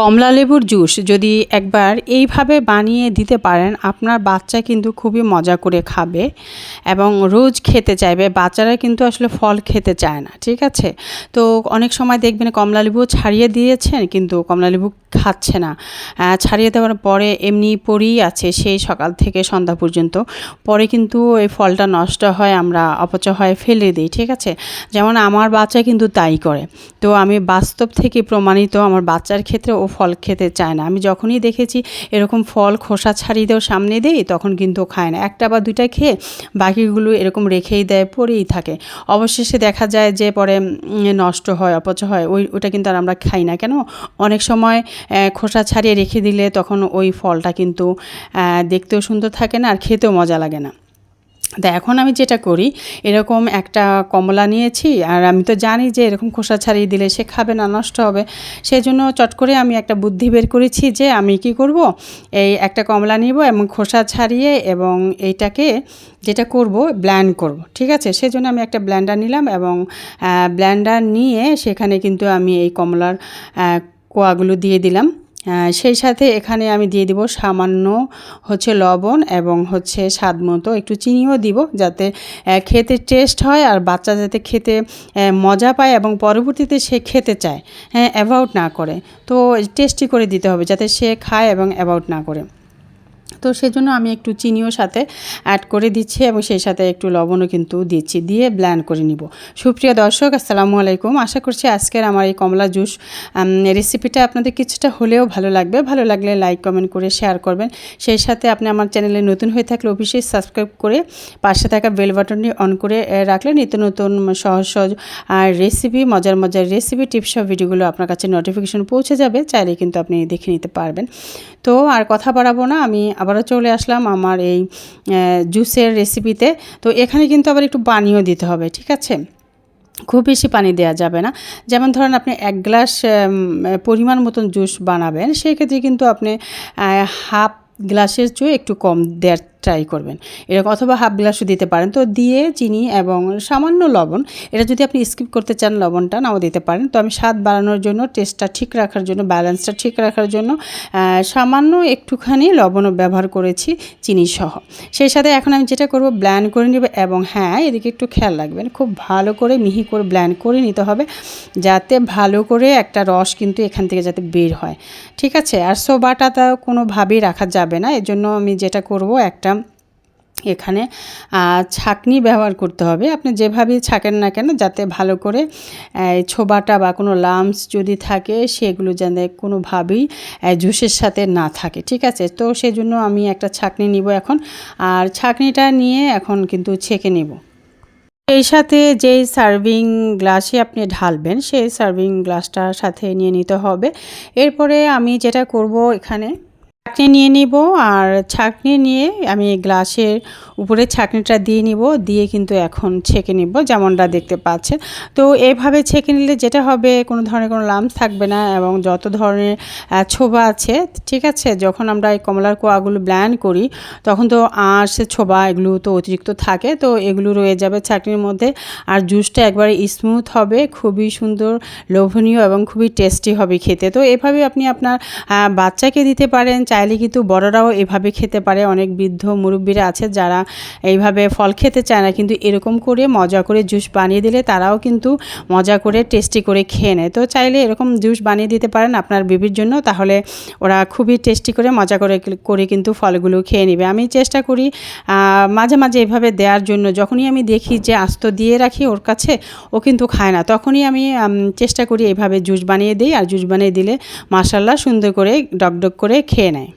কমলা লেবুর জুস যদি একবার এইভাবে বানিয়ে দিতে পারেন, আপনার বাচ্চা কিন্তু খুবই মজা করে খাবে এবং রোজ খেতে চাইবে। বাচ্চারা কিন্তু আসলে ফল খেতে চায় না, ঠিক আছে? তো অনেক সময় দেখবেন কমলা লেবু ছাড়িয়ে দিয়েছেন, কিন্তু কমলা লেবু খাচ্ছে না। ছাড়িয়ে দেওয়ার পরে এমনি পরেই আছে, সেই সকাল থেকে সন্ধ্যা পর্যন্ত। পরে কিন্তু এই ফলটা নষ্ট হয়, আমরা অপচয় হয় ফেলে দিই, ঠিক আছে? যেমন আমার বাচ্চা কিন্তু তাই করে। তো আমি বাস্তব থেকে প্রমাণিত, আমার বাচ্চার ক্ষেত্রে ও ফল খেতে চায় না। আমি যখনই দেখেছি এরকম ফল খোসা ছাড়িয়ে দেওয়ার সামনে দিই, তখন কিন্তু খায় না। একটা বা দুইটা খেয়ে বাকিগুলো এরকম রেখেই দেয়, পরেই থাকে। অবশেষে দেখা যায় যে পরে নষ্ট হয়, অপচয় হয়, ওই, ওটা কিন্তু আর আমরা খাই না। কেন? অনেক সময় খোসা ছাড়িয়ে রেখে দিলে তখন ওই ফলটা কিন্তু দেখতেও সুন্দর থাকে না, আর খেতেও মজা লাগে না। তা এখন আমি যেটা করি, এরকম একটা কমলা নিয়েছি, আর আমি তো জানি যে এরকম খোসা ছাড়িয়ে দিলে সে খাবে না, নষ্ট হবে। সেই জন্য চট করে আমি একটা বুদ্ধি বের করেছি যে আমি কি করব, এই একটা কমলা নিব এবং খোসা ছাড়িয়ে এবং এইটাকে যেটা করব, ব্ল্যান্ড করব, ঠিক আছে? সেজন্য আমি একটা ব্ল্যান্ডার নিলাম এবং ব্ল্যান্ডার নিয়ে সেখানে কিন্তু আমি এই কমলার কোয়াগুলো দিয়ে দিলাম। সেই সাথে এখানে আমি দিয়ে দিব সামান্য হচ্ছে লবণ এবং হচ্ছে স্বাদ মতো একটু চিনিও দিব যাতে খেতে টেস্ট হয় আর বাচ্চা যাতে খেতে মজা পায় এবং পরবর্তীতে সে খেতে চায়। হ্যাঁ অ্যাভাউট না করে। তো টেস্টি করে দিতে হবে যাতে সে খায় এবং অ্যাভাউট না করে। তো সেজন্য আমি একটু চিনিও সাথে অ্যাড করে দিচ্ছি এবং সেই সাথে একটু লবণও কিন্তু দিচ্ছি, দিয়ে ব্ল্যান্ড করে নিব। সুপ্রিয় দর্শক, আসসালামু আলাইকুম। আশা করছি আজকের আমার এই কমলা জুস রেসিপিটা আপনাদের কিছুটা হলেও ভালো লাগবে। ভালো লাগলে লাইক কমেন্ট করে শেয়ার করবেন। সেই সাথে আপনি আমার চ্যানেলে নতুন হয়ে থাকলে অবশ্যই সাবস্ক্রাইব করে পাশে থাকা বেল বাটনটি অন করে রাখলে নিত্য নতুন সহজ সহজ, আর রেসিপি মজার মজার রেসিপি টিপস সব ভিডিওগুলো আপনার কাছে নোটিফিকেশন পৌঁছে যাবে। চাইলে কিন্তু আপনি দেখে নিতে পারবেন। তো আর কথা বাড়াবো না। আমি আবারও চলে আসলাম আমার এই জুসের রেসিপিতে তো এখানে কিন্তু আবার একটু পানিও দিতে হবে, ঠিক আছে? খুব বেশি পানি দেওয়া যাবে না। যেমন ধরেন আপনি এক গ্লাস পরিমাণ মতন জুস বানাবেন, সেক্ষেত্রে কিন্তু আপনি হাফ গ্লাসের চেয়ে একটু কম দেওয়ার ট্রাই করবেন। এরকম অথবা হাফ গ্লাসও দিতে পারেন। তো দিয়ে, চিনি এবং সামান্য লবণ, এটা যদি আপনি স্কিপ করতে চান লবণটা, নাও দিতে পারেন। তো আমি স্বাদ বাড়ানোর জন্য টেস্টটা ঠিক রাখার জন্য ব্যালেন্সটা ঠিক রাখার জন্য সামান্য একটুখানি লবণও ব্যবহার করেছি চিনি সহ। সেই সাথে এখন আমি যেটা করব ব্ল্যান্ড করে নেব এবং হ্যাঁ এদিকে একটু খেয়াল রাখবেন, খুব ভালো করে মিহি করে ব্ল্যান্ড করে নিতে হবে, যাতে ভালো করে একটা রস কিন্তু এখান থেকে যাতে বের হয়। ঠিক আছে? আর সোবাটা তা কোনোভাবেই রাখা যাবে না। এর জন্য আমি যেটা করব, একটা এখানে ছাঁকনি ব্যবহার করতে হবে। আপনি যেভাবেই ছাঁকেন না কেন, যাতে ভালো করে ছোবাটা বা কোনো লামস যদি থাকে, সেগুলো যেন কোনোভাবেই জুসের সাথে না থাকে, ঠিক আছে? তো সেজন্য আমি একটা ছাঁকনি নিব এখন, আর ছাঁকনিটা নিয়ে এখন কিন্তু ছেঁকে নেব। এই সাথে যেই সার্ভিং গ্লাসে আপনি ঢালবেন, সেই সার্ভিং গ্লাসটার সাথে নিয়ে নিতে হবে। এরপরে আমি যেটা করব এখানে ছাঁকনি নিয়ে নিব আর ছাঁকনি নিয়ে আমি গ্লাসের উপরে ছাঁকনিটা দিয়ে নিব, দিয়ে কিন্তু এখন ছেঁকে নিব, যেমনটা দেখতে পাচ্ছেন। তো এভাবে ছেঁকে নিলে যেটা হবে, কোনো ধরনের কোনো লাম্পস থাকবে না এবং যত ধরনের ছোবা আছে, ঠিক আছে? যখন আমরা এই কমলার কোয়াগুলো ব্ল্যান্ড করি, তখন তো আঁশ, ছোবা এগুলো তো অতিরিক্ত থাকে, তো এগুলো রয়ে যাবে ছাঁকনির মধ্যে। আর জুসটা একবারে স্মুথ হবে, খুবই সুন্দর, লোভনীয় এবং খুবই টেস্টি হবে খেতে। তো এভাবে আপনি আপনার বাচ্চাকে দিতে পারেন চাইলে কিন্তু বড়রাও এভাবে খেতে পারে। অনেক বৃদ্ধ মুরব্বীরা আছে যারা এইভাবে ফল খেতে চায় না, কিন্তু এরকম করে মজা করে জুস বানিয়ে দিলে তারাও কিন্তু মজা করে, টেস্টি করে খেয়ে নেয়। তো চাইলে এরকম জুস বানিয়ে দিতে পারেন আপনার বেবির জন্য, তাহলে ওরা খুবই টেস্টি করে, মজা করে করে কিন্তু ফলগুলো খেয়ে নেবে। আমি চেষ্টা করি মাঝে মাঝে এভাবে দেওয়ার জন্য। যখনই আমি দেখি যে আস্ত দিয়ে রাখি ওর কাছে, ও কিন্তু খায় না। তখনই আমি চেষ্টা করি এইভাবে জুস বানিয়ে দিই, আর জুস বানিয়ে দিলে মাসাল্লাহ সুন্দর করে ডকডক করে খেয়ে নেয়।